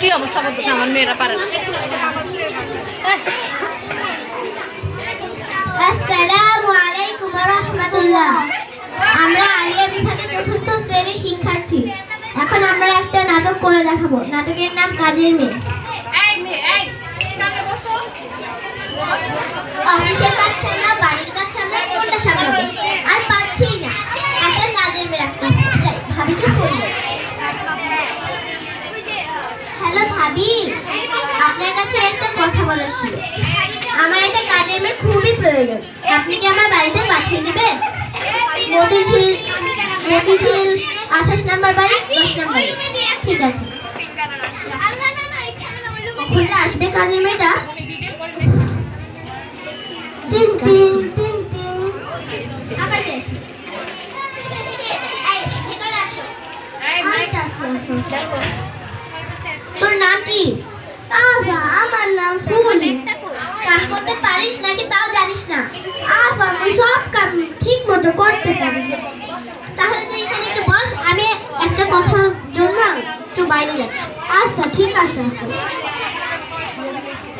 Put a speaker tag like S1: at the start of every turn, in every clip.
S1: কি অবস্থা বলতেছে? আমার মেয়েরা পারে না।
S2: আসসালামু আলাইকুম ওয়া আমরা আলিয়া বিভাগের চতুর্থ শ্রেণির শিক্ষার্থী। এখন আমরা একটা নাটক করে দেখাবো। নাটকের নাম কাজের মেয়ে। অফিসের কাজ সামলা বাড়ির কাজ সামলা কোনটা সামলাবো? আর পারছি না একটা কাজের মেয়ে রাখতে হবে। যাই, ভাবিকে ফোন করি। হ্যালো ভাবি আপনার কাছে একটা কথা বলার ছিল। আমার একটা কাজের মেয়ের খুবই প্রয়োজন। আপনি কি আমার বাড়িতে পাঠিয়ে দেবেন? মতিঝিল মতিঝিল, আঠাশ নাম্বার বাড়ি, দশ নাম্বার ঠিক আছে। কখনটা আসবে কাজের মেয়েটা? টিং টিং টিং আবার কে আসবে? এই, ভিতরে আসো। আরেকটা আসো, আসো। তোর নাম কি আভা আমার নাম ফুলি কাজ করতে পারিস নাকি তাও জানিস না আভা আমি সব কাজ ঠিক মতো করতে পারি তাহলে তুই এখানে একটু বস আমি একটা কথার জন্য একটু বাইরে যাচ্ছি আচ্ছা ঠিক আছে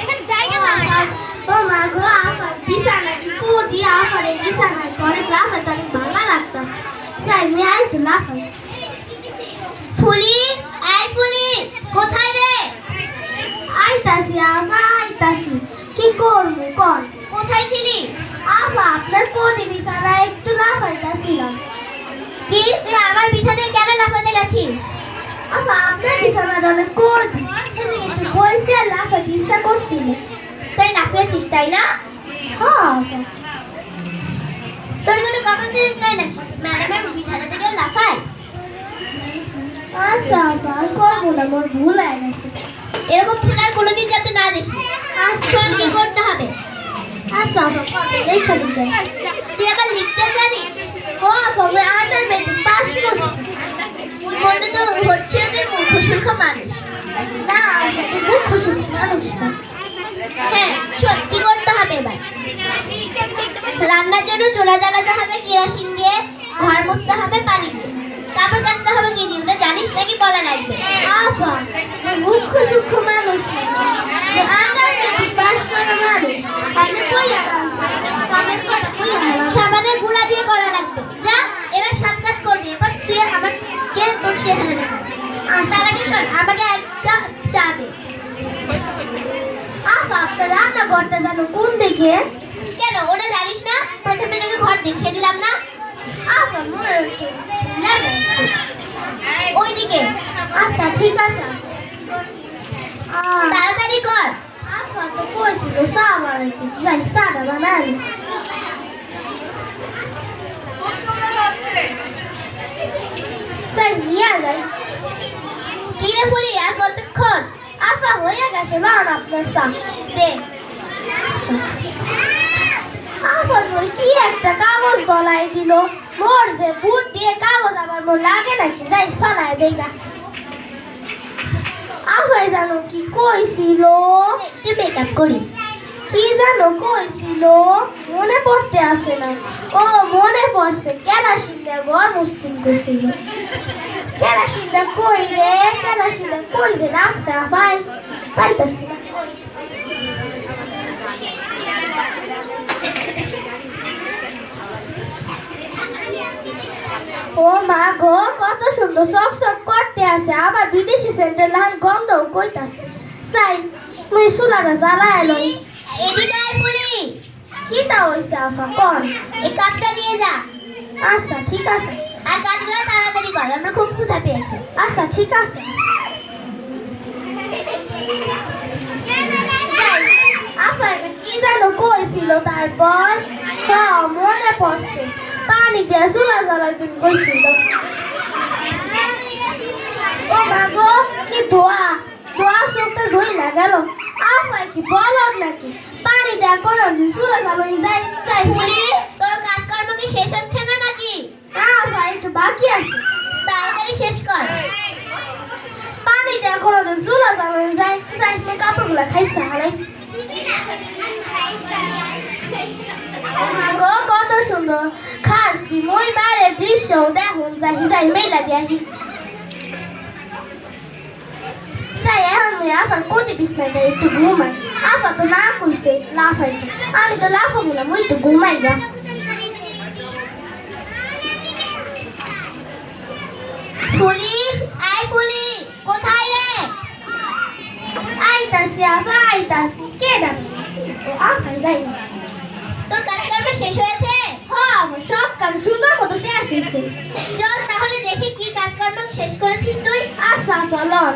S2: এখানে জায়গা না ও মা গো আফা বিছানা কি কুদি আফারে বিছানা করে লাফা তার ভালো লাগতাছে তাই লাফাই ফুলি, এই ফুলি, কোথায় রে? আইতাছি আফা আইতাছি। কি করব, কর। কোথায় ছিলি? আফা আপনার পদি বিছানা একটু লাফাইতাছিলাম কি? তুই আমার বিছানায় কেন লাফাতে গেছিস? আফা আপনার বিছানাটা অনেক কোদি সেদিকে একটু বইছে আর লাফাতে ইচ্ছা করছিল। তাই লাফিয়েছিস তাই না? হ্যাঁ তোর কোনো কমন সেন্স নাই নাকি ম্যাডামের বিছানা থেকে লাফায়। আচ্ছা আচ্ছা আর করব না মোর ভুল হয়ে গেছে। এরকম ভুল আর কোনোদিন যাতে না দেখি আজ চল কি করতে হবে? আচ্ছা আচ্ছা লেখা দিতে। তুই আবার লিখতে জানিস? ও আমি আটার বেটে পাস করছি। মনে তো হচ্ছে রান্নাঘরটা জানো? কোন দিকে? কেন? ওটা জানিস না? প্রথমে তোকে ঘর দেখিয়ে দিলাম না? মনে হচ্ছে। ওইদিকে। আচ্ছা ঠিক আছে। তাড়াতাড়ি কর। আফা তো কইছিল চা বানাইতে যাই চাটা বানাই। যাই নিয়ে যাই। কি রে ফুলি আর কতক্ষণ? আফা হয়ে গেছে আপনার চা। দে। আফা মোর কি একটা কাগজ গলায় দিল। মোর যে বুট দিয়ে কাগজ আবার মোর লাগে নাকি যাই ফলায় দেগা আফাই জানো কি কইছিল? একটু মেকআপ করি। কি জানো কইছিল? মনে পড়তে আসে না। ও মনে পড়ছে কেরাসিনটা ঘর মুস্তিন কইছিল কেরাসিনটা কই রে? কেরাসিনটা কই যে রাখছে? আফাই পাইতাছি না ও মা গো কত সুন্দর চক চক করতে আছে। আবার বিদেশি সেন্টার লাহান গন্ধ কইতাছে। চাই মুই সুলাটা জ্বালা এলো এদিকে আয় ফুলি। কি তা হইছে আফা কোন? এই কাপটা নিয়ে যা। আচ্ছা ঠিক আছে। আর কাজগুলো তাড়াতাড়ি কর আমরা খুব ক্ষুধা পেয়েছি। আচ্ছা ঠিক আছে। আফা কি জানো কইছিল তারপর? হ্যাঁ মনে পড়ছে। পানি দিয়ে চুলা জ্বালার জন্য কইছিল ও মা গো কি ধোয়া? ধোয়া চোখটা ঝইলা গেল। আফাই কি বলদ নাকি? পানি দেওয়ার পর চুলা জ্বালান যাই যাই তোর কাজকর্ম কি শেষ হচ্ছে না নাকি? আফা একটু বাকি আছে। তাড়াতাড়ি শেষ কর। পানি দেওয়ার কোনো দিন চুলা জ্বালান যাই তুই কাপড়গুলো খাইছে হালাই গো, কত সুন্দর। খাসি, মই বারে দৃশ্য, দেখুন যাই যাই মেলা দিয়াহি।
S3: আফার কোটি বিছনা যায় একটু ঘুমাই। আফা তো না কইছে লাফাইতে আমি তো লাফাবো না, মুই তো ঘুমাই গা ফুলি, আই ফুলি, কোথায় রে? আইতাছি, আফা, আইতাছি। কে ডাকতেছে আফা যাই না। কাজকর্ম শেষ হয়েছে? হ্যাঁ সব কাম সুন্দর মতো শেষ হয়েছে। চল তাহলে দেখি কি কাজকর্ম শেষ করেছিস তুই। আচ্ছা ফলন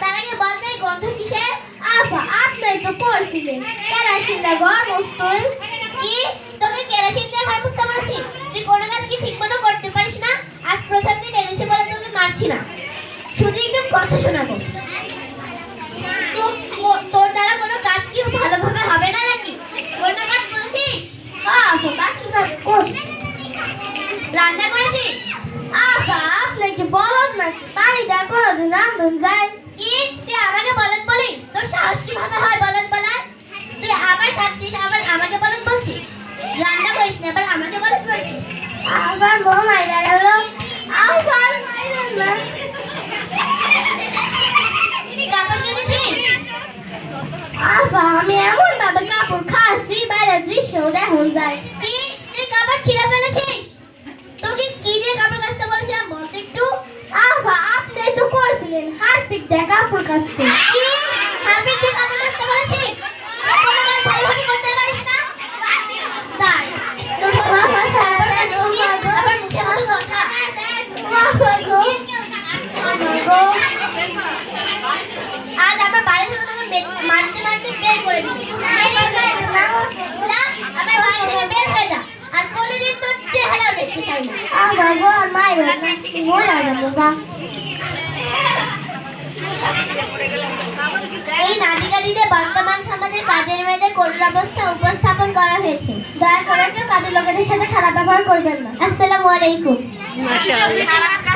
S3: তার আগে বলতে এই গন্ধ কিসের? আফা আপনি তো কইছিলেন কেরাসিন দা ঘর মুস্তুল কি? তোকে কেরাসিন দিয়ে ঘর মুছতে বলেছি? তুই কোনো কাজ কি ঠিকমতো করতে পারিস না? আজ প্রথম দিন এনেছি বলে তোকে মারছি না। শুধু একটু কথা শোনাবো। রান্না করেছিস? আফা আপনি কি বলদ নাকি পানি দেওয়ার কোনোদিন রান্ধন যায় কি? তুই আমাকে বলদ বলি? তোর সাহস কীভাবে হয় বলদ বলার? তুই আবার খাচ্ছিস আবার আমাকে বলদ বলছিস? রান্না করিস না আবার আমাকে বলদ বলছিস? আবার বউ মাইরা গেল। আবার মাইরা না কাপড় কেটেছিস আফা আমি এমন ভাবে কাপড় খাচ্ছি বাইরে দৃশ্য দেখুন যায় কাপড় ছিঁড়ে ফেলেছিস? তোকে কি দিয়ে কাপড় কাচতে বলেছিলাম বলতে একটু? আফা আপনি তো কইছিলেন হারপিক দিয়ে কাপড় কাচতে। কি? হারপিক দিয়ে কাপড় কাচতে বলেছি? কোনো ভালোভাবে করতে পারিস না? যাই তোর হচ্ছে কাপড় কাচিস কি? আবার মুখে মুখে কথা। আফা গো আফা গো। আজ আমার বাড়ি থেকে তোকে মারতে মারতে বের করে দিবি। আমার বাড়ি থেকে বের হয়ে যা আর কোনোদিন তোর দেখতে চাই না আমার গো না মরে যাব গা এই নাটিকাটিতে বর্তমান সমাজের কাজের মেয়েদের করুণ অবস্থা উপস্থাপন করা হয়েছে? দয়া করে কেউ কাজের লোকেদের সাথে খারাপ ব্যবহার করবেন না। আসসালামু আলাইকুম।
S1: মাশাআল্লাহ।